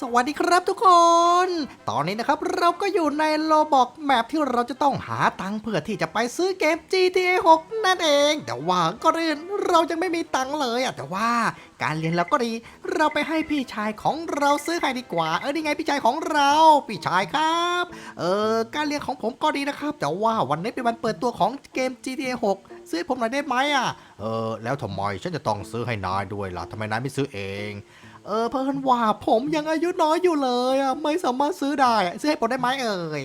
สวัสดีครับทุกคน ตอนนี้นะครับเราก็อยู่ในโลบอกแมปที่เราจะต้องหาตังค์เพื่อที่จะไปซื้อเกม GTA 6 นั่นเอง แต่ว่าก็เรียนเรายังไม่มีตังค์เลยอะแต่ว่าการเรียนเราก็ดี เราไปให้พี่ชายของเราซื้อให้ดีกว่า เออนี่ไงพี่ชายของเราพี่ชายครับเออการเรียนของผมก็ดีนะครับ แต่ว่าวันนี้เป็นวันเปิดตัวของเกม GTA 6 ซื้อผมหน่อยได้ไหมอะเออแล้วทำไมฉันจะต้องซื้อให้นายด้วยล่ะทำไมนายไม่ซื้อเอง เออเพื่อนว่าผมยังอายุน้อยอยู่เลยอะไม่สามารถซื้อได้ซื้อให้ผมได้ไหมเอ่ย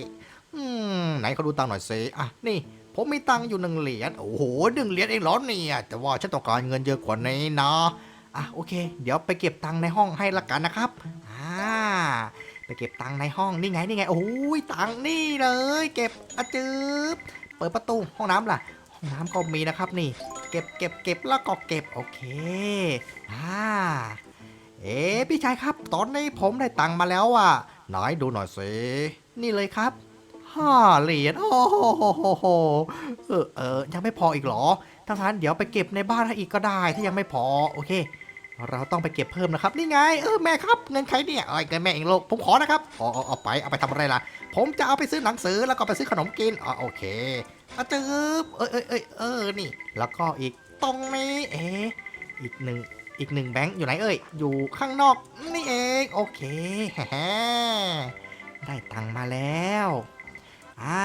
อืมไหนเขาดูตังค์หน่อยสิอะนี่ ผมมีตังค์อยู่หนึ่งเหรียญโอ้โหหนึ่งเหรียญเองเหรอเนี่ยแต่ว่าฉันต้องการเงินเยอะกว่านี้นะอะโอเค เดี๋ยวไปเก็บตังค์ในห้องให้ละกันนะครับอ่าไปเก็บตังค์ในห้องนี่ไงนี่ไงโอ้ยตังค์นี่เลย เก็บอะจืบเปิดประตูห้องน้ำล่ะ ห้องน้ำก็มีนะครับนี่ เก็บเก็บเก็บแล้วก็เก็บโอเคอ่า เอ๊ะพี่ชายครับ ตอนนี้ผมได้ตังค์มาแล้วอะไหนดูหน่อยสินี่เลยครับห้าเหรียญโอ้โหเออเออยังไม่พออีกเหรอถ้างั้นเดี๋ยวไปเก็บในบ้านให้อีกก็ได้ถ้ายังไม่พอโอเค เราต้องไปเก็บเพิ่มนะครับ นี่ไงเออแม่ครับเงินใครเนี่ยเอ้ยเงินแม่เองลูกผมขอนะครับอ๋อเอาไปเอาไปทำอะไรล่ะ ผมจะเอาไปซื้อหนังสือแล้วก็ไปซื้อขนมกินอ๋อโอเคอะจืบเอ้ยเอ้ยเอ้ยเออนี่ แล้วก็อีกตรงนี้เอ๊อีกหนึ่ง อีกหนึ่งแบงค์อยู่ไหนเอ่ย อยู่ข้างนอกนี่เอง โอเคฮได้ตังมาแล้วอ่า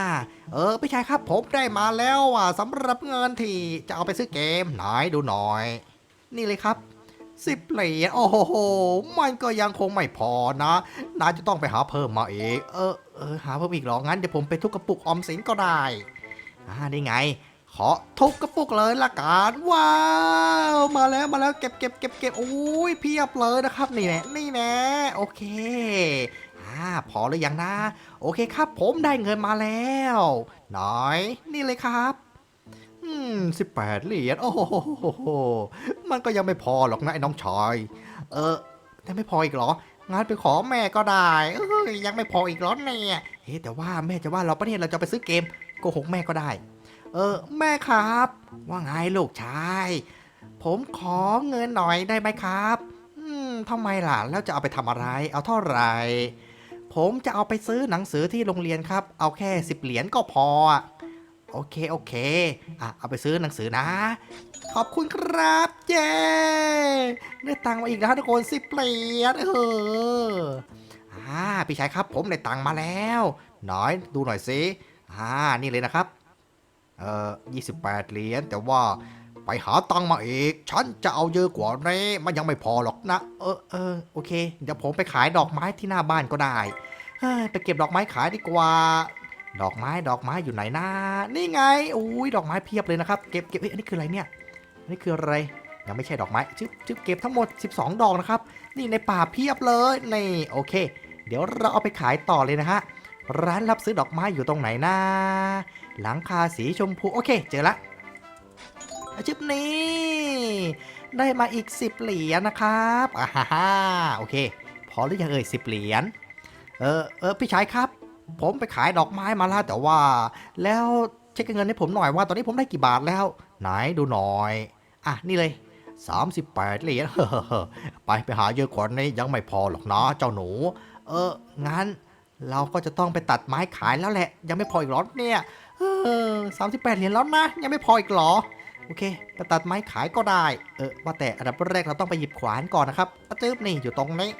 เออพี่ชายครับผมได้มาแล้วอะสำหรับเงินที่จะเอาไปซื้อเกมหนดูหน่อย นี่เลยครับสิบเหรียญโอ้โห มันก็ยังคงไม่พอนะนายจะต้องไปหาเพิ่มมาอีกเออเออหาเพิ่มอีกเหรองั้นเดี๋ยวผมไปทุกกระปุกออมสินก็ได้อ่านี่ไง ขอทุบกระปุกเลยละกันว้าวมาแล้วมาแล้วเก็บเก็บเก็บเก็บโอ้ยเพียบเลยนะครับนี่แน่นี่แน่โอเคอ่าพอหรือยังนะ โอเคครับ ผมได้เงินมาแล้วหน่อย นี่เลยครับอืมสิบแปดเหรียญโอ้โหมันก็ยังไม่พอหรอกนะไอ้น้องชายเออยังไม่พออีกเหรองั้นไปขอแม่ก็ได้เอ้ยยังไม่พออีกเหรอเนี่ยเฮ้แต่ว่าแม่จะว่าเราประเทศเราจะไปซื้อเกมโกหกแม่ก็ได้ เออ แม่ครับ ว่าไงลูกชาย ผมขอเงินหน่อยได้ไหมครับ อืมทำไมล่ะ แล้วจะเอาไปทำอะไร เอาเท่าไหร่ ผมจะเอาไปซื้อหนังสือที่โรงเรียนครับ เอาแค่สิบเหรียญก็พอ โอเค โอเค อะ เอาไปซื้อหนังสือนะ ขอบคุณครับเย้ได้ตังค์มาอีกแล้วทุกคนสิบเหรียญเอออ่าพี่ชายครับ ผมได้ตังค์มาแล้วหน่อยดูหน่อยสิอ่า นี่เลยนะครับ เอ่อ28 เหรียญแต่ว่าไปหาตังมาอีก ฉันจะเอาเยอะกว่านี้ มันยังไม่พอหรอกนะ เออเออโอเค เดี๋ยวผมไปขายดอกไม้ที่หน้าบ้านก็ได้ไปเก็บดอกไม้ขายดีกว่า ดอกไม้ดอกไม้อยู่ไหนนะนี่ไงอุ้ยดอกไม้เพียบเลยนะครับ เก็บเก็บเอ้ยอันนี้คืออะไรเนี่ยอันนี้คืออะไร ยังไม่ใช่ดอกไม้ชึบชึบเก็บทั้งหมด 12 ดอกนะครับ นี่ในป่าเพียบเลย นี่โอเค เดี๋ยวเราเอาไปขายต่อเลยนะฮะ ร้านรับซื้อดอกไม้อยู่ตรงไหนนะ หลังคาสีชมพู โอเค เจอละชิปนี้ ได้มาอีก 10 เหรียญนะครับอ่าฮ่าโอเค พอหรือยังเอ่ย10 เหรียญเออเออพี่ชายครับ ผมไปขายดอกไม้มาแล้วแต่ว่า แล้วเช็คเงินให้ผมหน่อยว่าตอนนี้ผมได้กี่บาทแล้ว ไหนดูหน่อย อะ นี่เลย 38 เหรียญไปไปหาเยอะกว่านี้ยังไม่พอหรอกนะเจ้าหนู เอองั้นเราก็จะต้องไปตัดไม้ขายแล้วแหละ ยังไม่พออีกหรอเนี่ย เออสามสิบแปดเหรียญแล้วนะ ยังไม่พออีกหรอ โอเคไปตัดไม้ขายก็ได้ เออว่าแต่อันดับแรกเราต้องไปหยิบขวานก่อนนะครับอะจึ๊บนี่อยู่ตรงนี้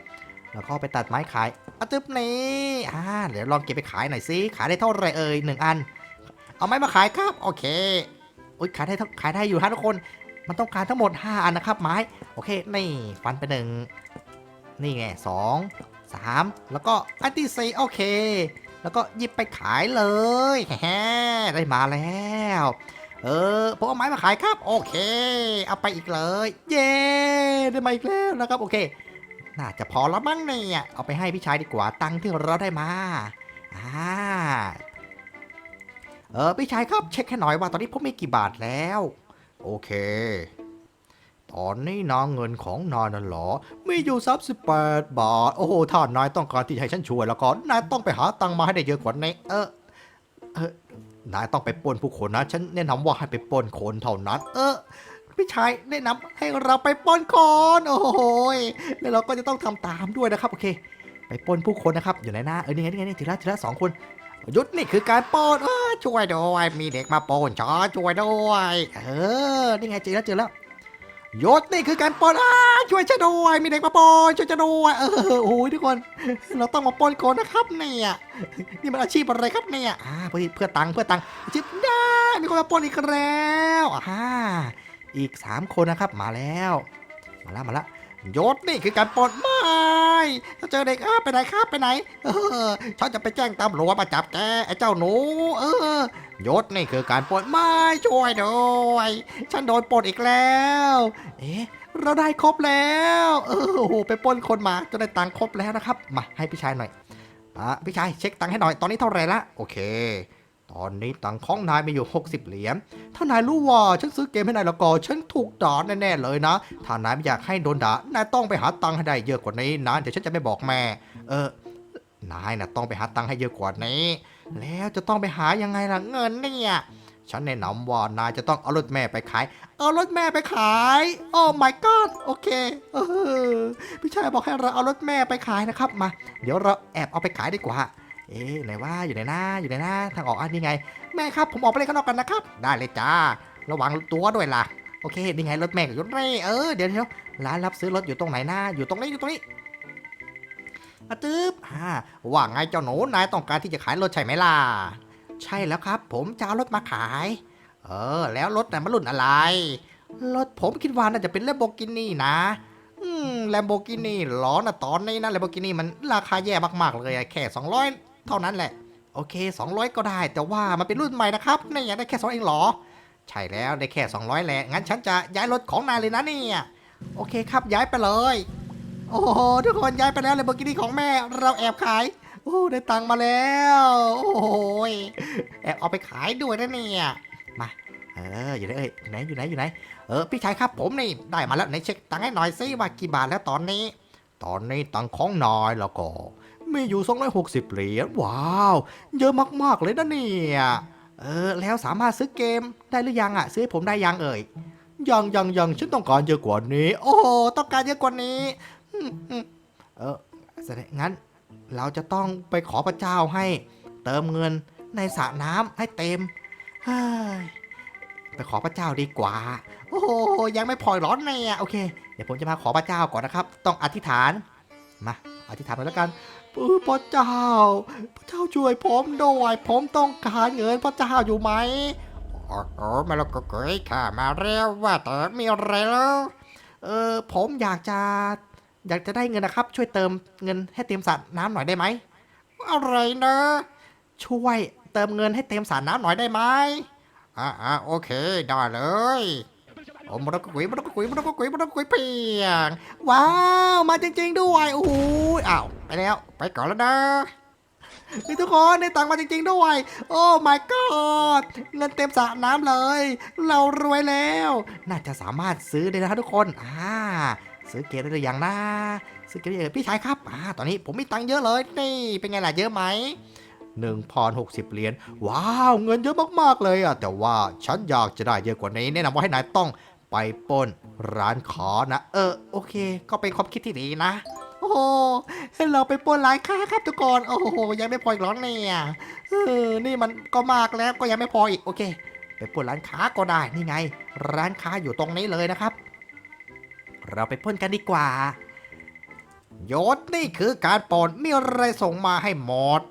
แล้วก็ไปตัดไม้ขายอะจึ๊บนี่อ่าเดี๋ยวลองเก็บไปขายหน่อยสิขายได้เท่าไรเอ่ยหนึ่งอัน เอาไม้มาขายครับ โอเคอุ้ยขายได้ขายได้อยู่ฮะทุกคน มันต้องการทั้งหมด 5 อันนะครับ ไม้ โอเค นี่ฟันไปหนึ่งนี่ไงสองสามแล้วก็อันที่สี่โอเค แล้วก็หยิบไปขายเลยแฮได้มาแล้ว เออผมเอาไม้มาขายครับ โอเค เอาไปอีกเลย เย้ได้มาอีกแล้วนะครับ โอเค น่าจะพอแล้วมั้งเนี่ยเอาไปให้พี่ชายดีกว่าตังค์ที่เราได้มาอ่าเออพี่ชายครับเช็คให้หน่อยว่าตอนนี้ผมมีกี่บาทแล้ว โอเค ตอนนี้นางเงินของนายนั่นเหรอ มีอยู่38บาท โอ้โห ถ้านายต้องการที่ให้ฉันช่วยแล้วก็นายต้องไปหาตังค์มาให้ได้เยอะกว่านี้ เออ เออ นายต้องไปปล้นผู้คนนะ ฉันแนะนำว่าให้ไปปล้นคนเท่านั้น เออ พี่ชายแนะนำให้เราไปปล้นคน โอ้โหแล้วเราก็จะต้องทำตามด้วยนะครับ โอเค ไปปล้นผู้คนนะครับ อยู่ไหนหน้า เออ นี่ไง นี่ไงนี่ทีละทีละสองคนหยุดนี่คือการปล้นช่วยด้วย มีเด็กมาปล้นช้าช่วยด้วย เออ นี่ไงเจอแล้วเจอแล้ว ยศนี่คือการปล้นอ้าช่วยฉันด้วยมีเด็กมาปล้นช่วยฉันด้วยเออโอ้ยทุกคน เราต้องมาปล้นคนนะครับเนี่ยนี่มันอาชีพอะไรครับเนี่ยอ่าเพื่อเพื่อตังค์เพื่อตังค์อาชีพได้มีคนมาปล้นอีกแล้วอ่าอีกสามคนนะครับมาแล้ว มาแล้วมาแล้วยศนี่คือการปล้นมา ถ้าเจอเด็กอ้าไปไหนครับไปไหน เออฉันจะไปแจ้งตำรวจมาจับแกไอ้เจ้าหนู เออยศนี่คือการปล้นไม่ช่วยด้วย ฉันโดนปล้นอีกแล้ว เอ๊ะเราได้ครบแล้ว เออโอ้โหไปปล้นคนมาจนได้ตังค์ครบแล้วนะครับ มาให้พี่ชายหน่อยอะพี่ชายเช็คตังค์ให้หน่อยตอนนี้เท่าไหร่ละโอเค ตอนนี้ตังค์ของนายมีอยู่ 60 เหรียญ ถ้านายรู้ว่าฉันซื้อเกมให้นายแล้วก็ฉันถูกด่าแน่ๆเลยนะ ถ้านายไม่อยากให้โดนด่า นายต้องไปหาตังค์ให้ได้เยอะกว่านี้นะ เดี๋ยวฉันจะไม่บอกแม่ เออ นายนะต้องไปหาตังค์ให้เยอะกว่านี้ แล้วจะต้องไปหายังไงล่ะเงินเนี่ย ฉันแนะนำว่านายจะต้องเอารถแม่ไปขาย เอารถแม่ไปขาย โอ้ my god โอเค เออ พี่ชายบอกให้เราเอารถแม่ไปขายนะครับ มา เดี๋ยวเราแอบเอาไปขายดีกว่า เอ๊ะไหนว่าอยู่ไหนน้าอยู่ไหนน้าทางออกอันนี้ไง แม่ครับผมออกไปเล่นข้างนอกกันนะครับ ได้เลยจ้า ระวังตัวด้วยล่ะ โอเคนี่ไงรถแม่กับรถเร่เออเดี๋ยวเดี๋ยวร้านรับซื้อรถอยู่ตรงไหนน้าอยู่ตรงนี้อยู่ตรงนี้อะจึ๊บอ่าว่าไงเจ้าหนูนายต้องการที่จะขายรถใช่ไหมล่ะ ใช่แล้วครับ ผมจะเอารถมาขาย เออ แล้วรถน่ะมันรุ่นอะไร รถผมคิดว่าน่าจะเป็นเลมโบกินี่นะ อืมแลมโบกินี่ล้อนะตอนนี้นะแลมโบกินี่มันราคาแย่มากๆเลยแค่200 เท่านั้นแหละ โอเค 200 ก็ได้ แต่ว่ามันเป็นรุ่นใหม่นะครับนี่อยากได้แค่2เองเหรอ ใช่แล้วได้แค่ 200แหละงั้นฉันจะย้ายรถของนายเลยนะเนี่ยโอเคครับย้ายไปเลย โอ้โหทุกคนย้ายไปแล้วเลยเบอร์กินี่ของแม่ เราแอบขายโอ้ได้ตังมาแล้ว โอ้โหยแอบเอาไปขายด้วยนะเนี่ยมาเอออยู่ไหนเอ้ยอยู่ไหนอยู่ไหนอยู่ไหนเออพี่ชายครับผมนี่ได้มาแล้วไหนเช็คตังค์ให้หน่อยซิว่ากี่บาทแล้วตอนนี้ ตอนนี้ตังค์ของนายแล้วก็ มีอยู่ 260 เหรียญ ว้าว เยอะมาก ๆ เลยนะเนี่ย เออ แล้วสามารถซื้อเกมได้หรือยังอะ ซื้อให้ผมได้ยังเอ่ย ยังยังยังฉันต้องการเยอะกว่านี้ โอ้โหต้องการเยอะกว่านี้เออแสดงงั้น เราจะต้องไปขอพระเจ้าให้ เติมเงินในสระน้ำให้เต็มเฮ้ยไปขอพระเจ้าดีกว่า โอ้โหยังไม่พออีกเหร้อนเนี่ยโอเค เดี๋ยวผมจะมาขอพระเจ้าก่อนนะครับ ต้องอธิษฐาน มา อธิษฐานหน่อยแล้วกัน พระเจ้า พระเจ้าช่วยผมด้วยผมต้องการเงินพระเจ้าอยู่ไหมอ๋ออ๋อมาแล้วก็เกยค่ะมาแล้วว่าแต่มีอะไรแล้ว เออผมอยากจะ อยากจะได้เงินนะครับ ช่วยเติมเงินให้เต็มสระน้ำหน่อยได้ไหมอะไรนะ ช่วยเติมเงินให้เต็มสระน้ำหน่อยได้ไหมอ่าโอเคได้เลย โอ้มันก็กุยมันก็กุยมันก็กุยมันก็กุยเพียง ว้าว มาจริง ๆ ด้วยโอ้โหอ้าวไปแล้ว ไปก่อนแล้วนะนี่ทุกคนได้ตังมาจริง ๆ ด้วย โอ้ my god เงินเต็มสระน้ำเลย เรารวยแล้ว น่าจะสามารถซื้อได้นะครับทุกคนอ่าซื้อเกมได้หรือยังนะซื้อเกมได้เลยพี่ชายครับอ่าตอนนี้ผมมีตังค์เยอะเลยนี่เป็นไงล่ะเยอะไหมหนึ่งพรหกสิบเหรียญว้าว เงินเยอะมากๆเลยอะแต่ว่าฉันอยากจะได้เยอะกว่านี้แนะนำว่าให้นายต้อง ไปป้นร้านค้านะ เออ โอเค ก็เป็นความคิดที่ดีนะ โอ้โหเราไปป้นร้านค้าครับทุกคนโอ้โหยังไม่พออีกหร้อนเนี่ยเออนี่มันก็มากแล้วก็ยังไม่พออีกโอเค ไปป้นร้านค้าก็ได้นี่ไง ร้านค้าอยู่ตรงนี้เลยนะครับ เราไปพ่นกันดีกว่ายศนี่คือการปล้นมีอะไรส่งมาให้หมด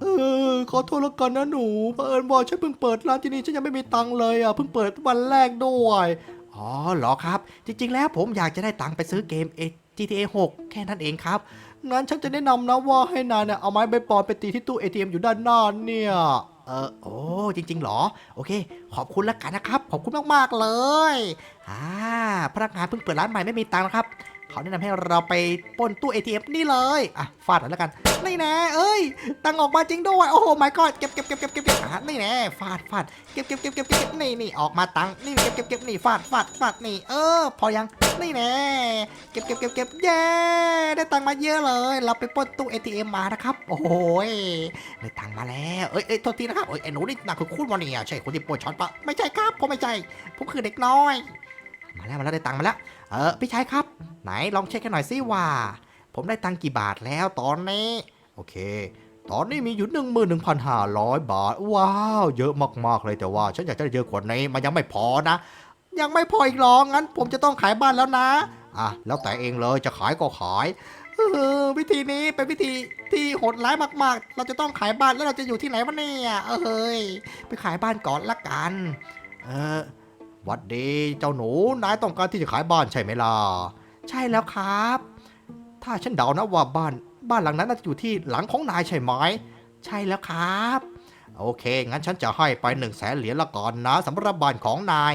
เออขอโทษแล้วกันนะหนูเผอิญว่าฉันเพิ่งเปิดร้านที่นี่ฉันยังไม่มีตังค์เลยอะเพิ่งเปิดวันแรกด้วย อ๋อเหรอครับ จริง ๆ แล้วผมอยากจะได้ตังค์ไปซื้อเกม GTA 6 แค่นั้นเองครับ งั้นฉันจะแนะนำนะว่าให้นายเนี่ยเอาไม้ใบปอนไปตีที่ตู้ ATM อยู่ด้านหน้าเนี่ย เออโอ้จริง ๆ เหรอ โอเค ขอบคุณแล้วกันนะครับ ขอบคุณมากๆเลย อ่าพนักงานเพิ่งเปิดร้านใหม่ไม่มีตังค์นะครับ เขาแนะนำให้เราไปป้นตู้ ATM นี่เลย อะ ฟาดหน่อยแล้วกัน นี่แน่เอ้ย ตังออกมาจริงด้วย โอ้โห my god เก็บเก็บเก็บเก็บเก็บเก็บอะนี่แน่ฟาดฟาดเก็บเก็บเก็บเก็บเก็บนี่นี่ออกมาตังนี่เก็บเก็บเก็บนี่ฟาดฟาดฟาดนี่ เออ พอยัง นี่แน่เก็บเก็บเก็บเก็บเย้ได้ตังมาเยอะเลย เราไปป้นตู้ ATM มานะครับ โอ้โหยได้ตังมาแล้ว เอ้ยเอ้ยโทษทีนะครับเอ้ยไอ้หนูนี่น่าคือคุณวะเนี่ยใช่คนที่ปล้นช้อนปะไม่ใช่ครับผมไม่ใช่ผมคือเด็กน้อย มาแล้วมาแล้วได้ตังค์มาแล้ว เออพี่ชายครับ ไหนลองเช็คกันหน่อยสิว่า ผมได้ตังค์กี่บาทแล้วตอนนี้ โอเค ตอนนี้มีอยู่ 11,500 บาท ว้าว เยอะมากๆเลยแต่ว่า ฉันอยากจะได้เยอะกว่านี้มันยังไม่พอนะ ยังไม่พออีกหรองั้น ผมจะต้องขายบ้านแล้วนะ อะแล้วแต่เองเลยจะขายก็ขายวิธีนี้เป็นวิธีที่โหดร้ายมาก ๆ เราจะต้องขายบ้านแล้วเราจะอยู่ที่ไหนวะเนี่ย เอ้ย ไปขายบ้านก่อนละกัน เออ วัดดีเจ้าหนู นายต้องการที่จะขายบ้านใช่ไหมล่ะ ใช่แล้วครับ ถ้าฉันเดานะว่าบ้านบ้านหลังนั้นน่าจะอยู่ที่หลังของนายใช่ไหม ใช่แล้วครับ โอเค งั้นฉันจะให้ไปหนึ่งแสนเหรียญละก่อนนะสำหรับบ้านของนาย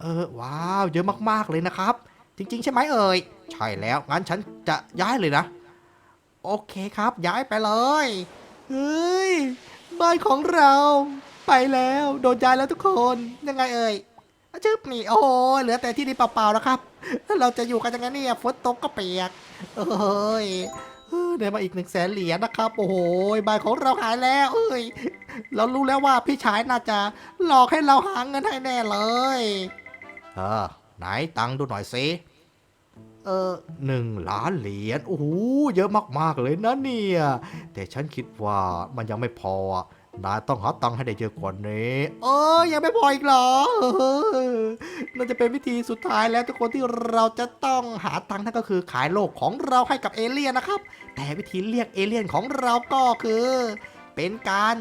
เออ ว้าว เยอะมากๆเลยนะครับ จริง ๆ ใช่ไหมเอ่ย ใช่แล้ว งั้นฉันจะย้ายเลยนะ โอเคครับ ย้ายไปเลย เฮ้ย บ้านของเรา ไปแล้ว โดนย้ายแล้วทุกคน ยังไงเอ่ย จึ๊บนี่โอ้ยเหลือแต่ที่นี่เปล่าๆแล้วครับ เราจะอยู่กันยังไงเนี่ยฝนตกก็เปียกเอ้ยเออได้มาอีกหนึ่งแสนเหรียญนะครับ โอ้โหบ้านของเราหายแล้วเอ้ยเรารู้แล้วว่าพี่ชายน่าจะหลอกให้เราหาเงินให้แน่เลยเออไหนตังค์ดูหน่อยสิเออหนึ่งล้านเหรียญโอ้โหเยอะมากๆเลยนะเนี่ย แต่ฉันคิดว่ามันยังไม่พออะ นายต้องหาตังค์ให้ได้เยอะกว่านี้ เออยังไม่พออีกเหรอเออน่าจะเป็นวิธีสุดท้ายแล้วทุกคนที่เราจะต้องหาตังค์นั่นก็คือขายโลกของเราให้กับเอเลี่ยนนะครับ แต่วิธีเรียกเอเลี่ยนของเราก็คือ เป็นการ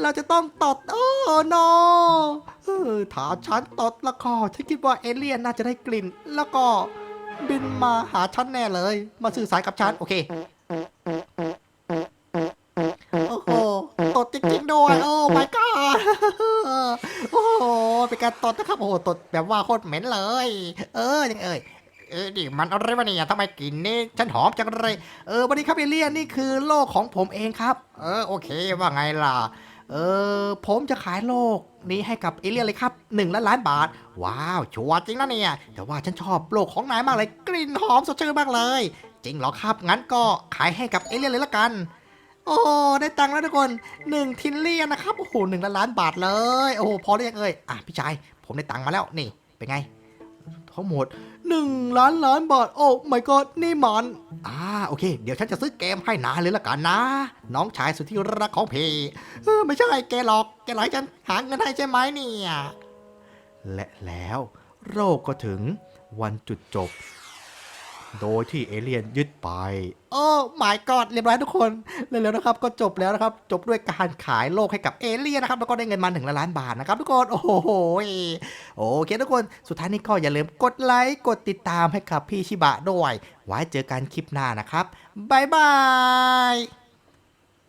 เราจะต้องตดโอ้โนเออถ้าฉันตดแล้วก็ฉันคิดว่าเอเลี่ยนน่าจะได้กลิ่น แล้วก็บินมาหาฉันแน่เลย มาสื่อสารกับฉันโอเค จริงด้วย โอ้ my god โอ้โห เป็นการตดนะครับ โอ้โหตดแบบว่าโคตรเหม็นเลย เออยังเอ่ยเออดิมันอะไรวะเนี่ยทำไมกลิ่นนี่ฉันหอมจังเลย เออวันนี้ครับเอเลี่ยนนี่คือโลกของผมเองครับ เออโอเคว่าไงล่ะ เออผมจะขายโลกนี้ให้กับเอเลี่ยนเลยครับหนึ่งล้านล้านบาท ว้าว ชัวร์จริงนะเนี่ย แต่ว่าฉันชอบโลกของนายมากเลย กลิ่นหอมสดชื่นมากเลย จริงเหรอครับ งั้นก็ขายให้กับเอเลี่ยนเลยละกัน โอ้ได้ตังค์แล้วทุกคนหนึ่งทินเลียนนะครับ โอ้โหหนึ่งล้านล้านบาทเลย โอ้โหพอเรียกเอ่ยอะพี่ชายผมได้ตังค์มาแล้วนี่เป็นไงทั้งหมดหนึ่งล้านล้านบาทโอ้ my god นี่มันอ่าโอเค เดี๋ยวฉันจะซื้อเกมให้นาเลยละกันนะ น้องชายสุดที่รักของเพ่เออไม่ใช่แกหรอกแกหลอกฉันหาเงินให้ใช่ไหมเนี่ยและแล้ว โรคก็ถึงวันจุดจบ โดยที่เอเลี่ยนยึดไป โอ้หมายกอดเรียบร้อยทุกคนเร็วๆนะครับ ก็จบแล้วนะครับ จบด้วยการขายโลกให้กับเอเลี่ยนนะครับ แล้วก็ได้เงินมาหนึ่งล้านบาทนะครับทุกคน โอ้โหโอเคทุกคน สุดท้ายนี้ก็อย่าลืมกดไลค์ กดติดตามให้กับพี่ชิบะด้วย ไว้เจอกันคลิปหน้านะครับ บ๊ายบาย